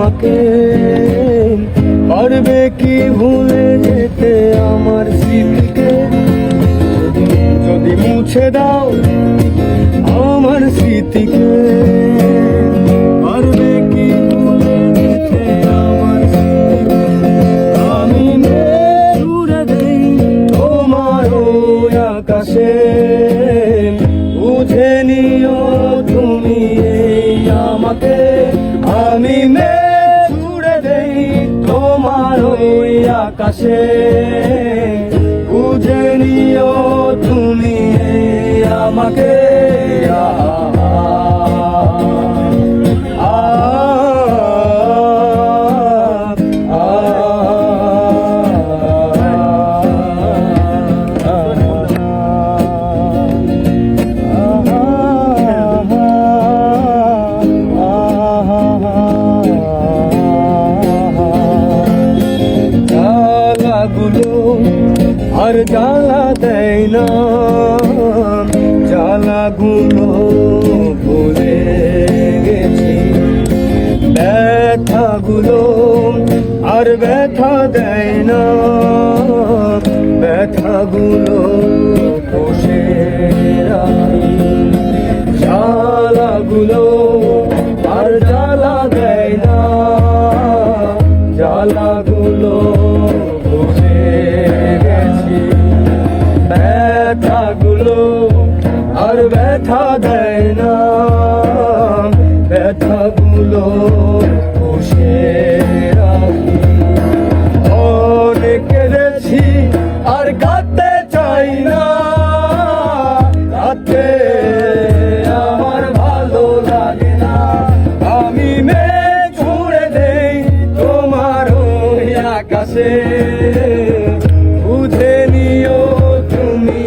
আমাকে পারবে কি ভুলে যেতে আমার স্মৃতিকে? যদি মুছে দাও আমার স্মৃতিকে। আসে বুঝে নিও তুমি আমাকে। আর জ্বালা দেয় না। জ্বালাগুলো ভুলে গেছি। ব্যথাগুলো আর ব্যথা দেয় আছে। বুঝে নিও তুমি